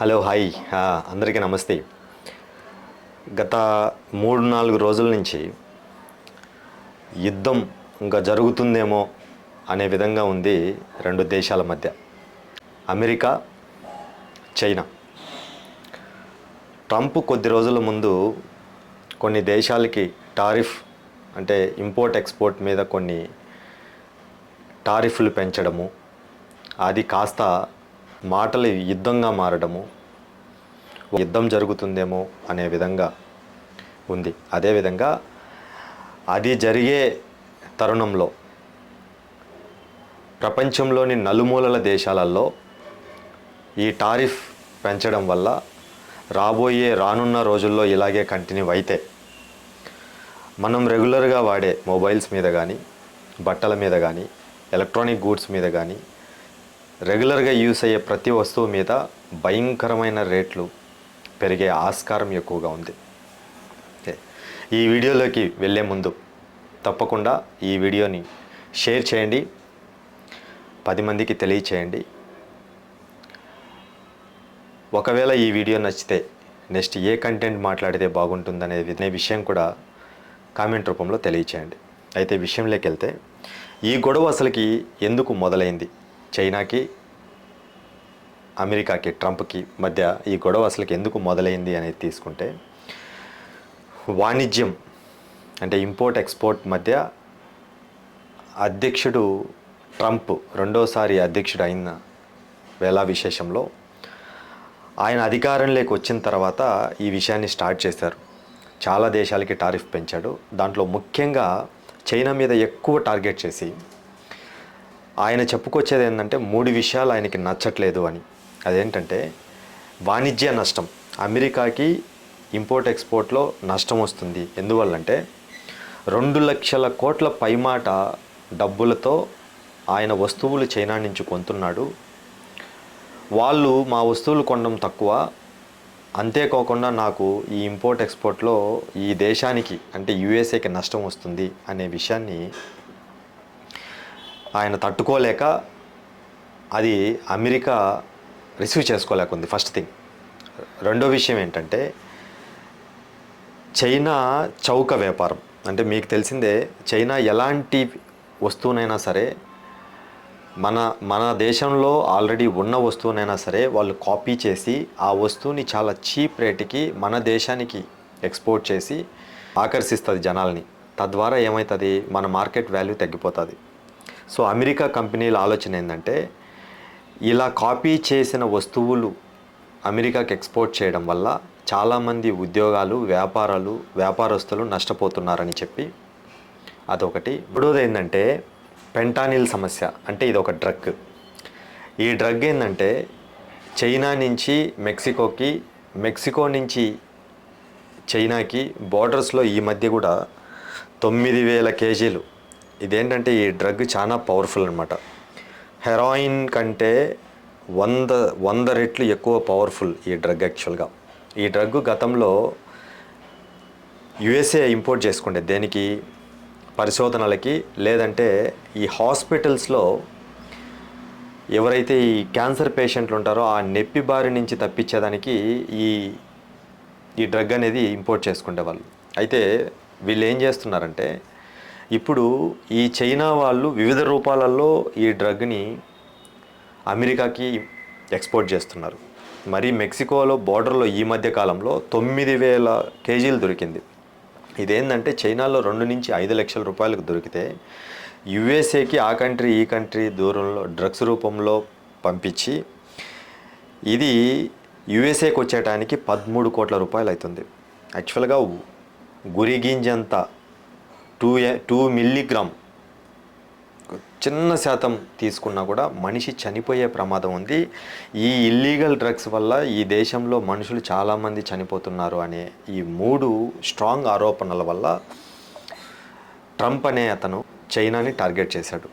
Hello hi. అందరికీ నమస్తే. గత మూడు నాలుగు రోజుల నుంచి యుద్ధం ఇంకా జరుగుతుందేమో అనే విధంగా ఉంది రెండు దేశాల మధ్య. America China. ట్రంప్ కొద్ది రోజుల ముందు కొన్ని దేశాలకి టారిఫ్ అంటే ఇంపోర్ట్ ఎక్స్పోర్ట్ మీద కొన్ని టారిఫ్లు పెంచడము అది కాస్త మాటలు యుద్ధంగా మారడము యుద్ధం జరుగుతుందేమో అనే విధంగా ఉంది. అదేవిధంగా అది జరిగే తరుణంలో ప్రపంచంలోని నలుమూలల దేశాలలో ఈ టారిఫ్ పెంచడం వల్ల రాబోయే రానున్న రోజుల్లో ఇలాగే కంటిన్యూ అయితే మనం రెగ్యులర్గా వాడే మొబైల్స్ మీద కానీ బట్టల మీద కానీ ఎలక్ట్రానిక్ గూడ్స్ మీద కానీ రెగ్యులర్గా యూస్ అయ్యే ప్రతి వస్తువు మీద భయంకరమైన రేట్లు పెరిగే ఆస్కారం ఎక్కువగా ఉంది. ఈ వీడియోలోకి వెళ్ళే ముందు తప్పకుండా ఈ వీడియోని షేర్ చేయండి. పది మందికి తెలియచేయండి. ఒకవేళ ఈ వీడియో నచ్చితే నెక్స్ట్ ఏ కంటెంట్ మాట్లాడితే బాగుంటుందనే అనే విషయం కూడా కామెంట్ రూపంలో తెలియచేయండి. అయితే విషయంలోకి వెళ్తే ఈ గొడవ అసలుకి ఎందుకు మొదలైంది? చైనాకి అమెరికాకి ట్రంప్కి మధ్య ఈ గొడవ అసలుకి ఎందుకు మొదలైంది అనేది తీసుకుంటే వాణిజ్యం అంటే ఇంపోర్ట్ ఎక్స్పోర్ట్ మధ్య అధ్యక్షుడు ట్రంప్ రెండోసారి అధ్యక్షుడు అయిన వేళ విశేషంలో ఆయన అధికారంలోకి వచ్చిన తర్వాత ఈ విషయాన్ని స్టార్ట్ చేశారు. చాలా దేశాలకి టారిఫ్ పెంచాడు. దాంట్లో ముఖ్యంగా చైనా మీద ఎక్కువ టార్గెట్ చేసి ఆయన చెప్పుకొచ్చేది ఏంటంటే మూడు విషయాలు ఆయనకి నచ్చట్లేదు అని. అదేంటంటే వాణిజ్య నష్టం. అమెరికాకి ఇంపోర్ట్ ఎక్స్పోర్ట్లో నష్టం వస్తుంది. ఎందువల్లంటే రెండు లక్షల కోట్ల పైమాట డబ్బులతో ఆయన వస్తువులు చైనా నుంచి కొంటున్నాడు. వాళ్ళు మా వస్తువులు కొనడం తక్కువ. అంతేకాకుండా నాకు ఈ ఇంపోర్ట్ ఎక్స్పోర్ట్లో ఈ దేశానికి అంటే యుఎస్ఏకి నష్టం వస్తుంది అనే విషయాన్ని ఆయన తట్టుకోలేక అది అమెరికా రిసీవ్ చేసుకోలేకుంది ఫస్ట్ థింగ్. రెండో విషయం ఏంటంటే చైనా చౌక వ్యాపారం. అంటే మీకు తెలిసిందే చైనా ఎలాంటి వస్తువునైనా సరే మన మన దేశంలో ఆల్రెడీ ఉన్న వస్తువునైనా సరే వాళ్ళు కాపీ చేసి ఆ వస్తువుని చాలా చీప్ రేటుకి మన దేశానికి ఎక్స్పోర్ట్ చేసి ఆకర్షిస్తుంది జనాల్ని. తద్వారా ఏమవుతుంది మన మార్కెట్ వాల్యూ తగ్గిపోతుంది. సో అమెరికా కంపెనీల ఆలోచన ఏంటంటే ఇలా కాపీ చేసిన వస్తువులు అమెరికాకి ఎక్స్పోర్ట్ చేయడం వల్ల చాలామంది ఉద్యోగాలు వ్యాపారాలు వ్యాపారస్తులు నష్టపోతున్నారని చెప్పి అదొకటి. మూడోది ఏంటంటే పెంటానిల్ సమస్య. అంటే ఇది ఒక డ్రగ్. ఈ డ్రగ్ ఏంటంటే చైనా నుంచి మెక్సికోకి మెక్సికో నుంచి చైనాకి బార్డర్స్లో ఈ మధ్య కూడా తొమ్మిది వేల కేజీలు. ఇదేంటంటే ఈ డ్రగ్ చాలా పవర్ఫుల్ అనమాట హెరాయిన్ కంటే వంద వంద రెట్లు ఎక్కువ పవర్ఫుల్ ఈ డ్రగ్ యాక్చువల్గా. ఈ డ్రగ్ గతంలో యుఎస్ఏ ఇంపోర్ట్ చేసుకుంటే దేనికి? పరిశోధనలకి లేదంటే ఈ హాస్పిటల్స్లో ఎవరైతే ఈ క్యాన్సర్ పేషెంట్లు ఉంటారో ఆ నొప్పి బారి నుంచి తప్పించేదానికి ఈ ఈ డ్రగ్ అనేది ఇంపోర్ట్ చేసుకునే వాళ్ళు. అయితే వీళ్ళు ఏం చేస్తున్నారంటే ఇప్పుడు ఈ చైనా వాళ్ళు వివిధ రూపాలలో ఈ డ్రగ్ని అమెరికాకి ఎక్స్పోర్ట్ చేస్తున్నారు. మరి మెక్సికోలో బోర్డర్లో ఈ మధ్య కాలంలో తొమ్మిది వేల కేజీలు దొరికింది. ఇదేంటంటే చైనాలో రెండు నుంచి ఐదు లక్షల రూపాయలకు దొరికితే యుఎస్ఏకి ఆ కంట్రీ ఈ కంట్రీ దూరంలో డ్రగ్స్ రూపంలో పంపించి ఇది యుఎస్ఏకి వచ్చేటానికి పదమూడు కోట్ల రూపాయలు అవుతుంది యాక్చువల్గా గురిగింజంత టూ టూ మిల్లీగ్రామ్. చిన్న శాతం తీసుకున్నా కూడా మనిషి చనిపోయే ప్రమాదం ఉంది. ఈ ఇల్లీగల్ డ్రగ్స్ వల్ల ఈ దేశంలో మనుషులు చాలామంది చనిపోతున్నారు అనే ఈ మూడు స్ట్రాంగ్ ఆరోపణల వల్ల ట్రంప్ అనే అతను చైనాని టార్గెట్ చేశాడు.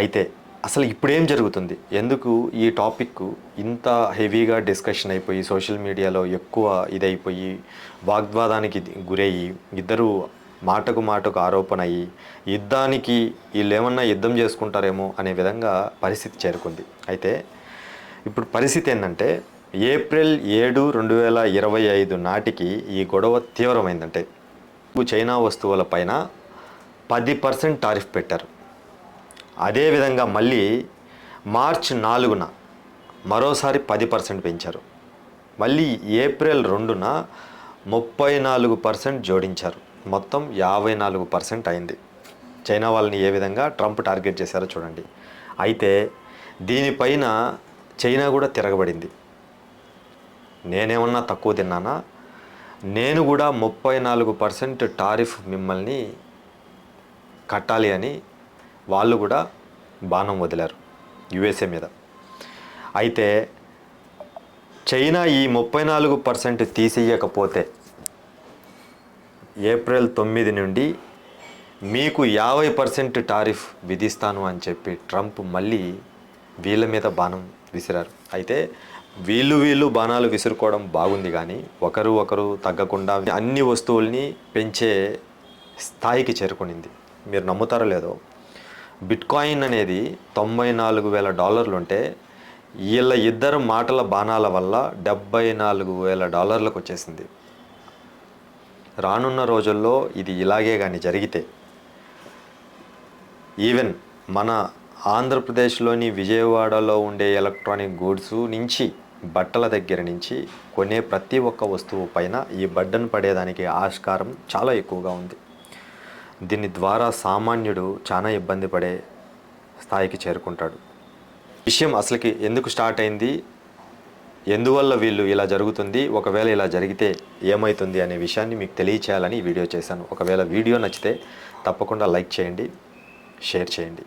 అయితే అసలు ఇప్పుడేం జరుగుతుంది? ఎందుకు ఈ టాపిక్ ఇంత హెవీగా డిస్కషన్ అయిపోయి సోషల్ మీడియాలో ఎక్కువ ఇదైపోయి వాగ్వాదానికి గురయ్యి ఇద్దరు మాటకు మాటకు ఆరోపణ అయ్యి యుద్ధానికి వీళ్ళు ఏమన్నా యుద్ధం చేసుకుంటారేమో అనే విధంగా పరిస్థితి చేరుకుంది. అయితే ఇప్పుడు పరిస్థితి ఏంటంటే ఏప్రిల్ ఏడు రెండు వేల ఇరవై ఐదు నాటికి ఈ గొడవ తీవ్రమైందంటే చైనా వస్తువులపైన పది పర్సెంట్ టారిఫ్ పెట్టారు. అదేవిధంగా మళ్ళీ మార్చ్ నాలుగున మరోసారి పది పర్సెంట్ పెంచారు. మళ్ళీ ఏప్రిల్ రెండున ముప్పై నాలుగు పర్సెంట్ జోడించారు. మొత్తం యాభై నాలుగు పర్సెంట్ అయింది. చైనా వాళ్ళని ఏ విధంగా ట్రంప్ టార్గెట్ చేశారో చూడండి. అయితే దీనిపైన చైనా కూడా తిరగబడింది. నేనేమన్నా తక్కువ తిన్నానా? నేను కూడా ముప్పై నాలుగు పర్సెంట్ టారిఫ్ మిమ్మల్ని కట్టాలి అని వాళ్ళు కూడా బాణం వదిలారు యుఎస్ఏ మీద. అయితే చైనా ఈ ముప్పై నాలుగు పర్సెంట్ తీసేయకపోతే ఏప్రిల్ తొమ్మిది నుండి మీకు యాభై పర్సెంట్ టారిఫ్ విధిస్తాను అని చెప్పి ట్రంప్ మళ్ళీ వీళ్ళ మీద బాణం విసిరారు. అయితే వీళ్ళు వీళ్ళు బాణాలు విసురుకోవడం బాగుంది కానీ ఒకరు ఒకరు తగ్గకుండా అన్ని వస్తువుల్ని పెంచే స్థాయికి చేరుకునింది. మీరు నమ్ముతారో లేదో? బిట్కాయిన్ అనేది తొంభై నాలుగు వేల డాలర్లు ఉంటే వీళ్ళ ఇద్దరు మాటల బాణాల వల్ల డెబ్బై నాలుగు వేల డాలర్లకు వచ్చేసింది. రానున్న రోజుల్లో ఇది ఇలాగే కానీ జరిగితే ఈవెన్ మన ఆంధ్రప్రదేశ్లోని విజయవాడలో ఉండే ఎలక్ట్రానిక్ గూడ్స్ నుంచి బట్టల దగ్గర నుంచి కొనే ప్రతి ఒక్క వస్తువు పైన ఈ బడ్డను పడేదానికి ఆస్కారం చాలా ఎక్కువగా ఉంది. దీని ద్వారా సామాన్యుడు చాలా ఇబ్బంది పడే స్థాయికి చేరుకుంటాడు. విషయం అసలుకి ఎందుకు స్టార్ట్ అయింది? ఎందువల్ల వీళ్ళు ఇలా జరుగుతుంది? ఒకవేళ ఇలా జరిగితే ఏమవుతుంది అనే విషయాన్ని మీకు తెలియచేయాలని వీడియో చేశాను. ఒకవేళ వీడియో నచ్చితే తప్పకుండా లైక్ చేయండి షేర్ చేయండి.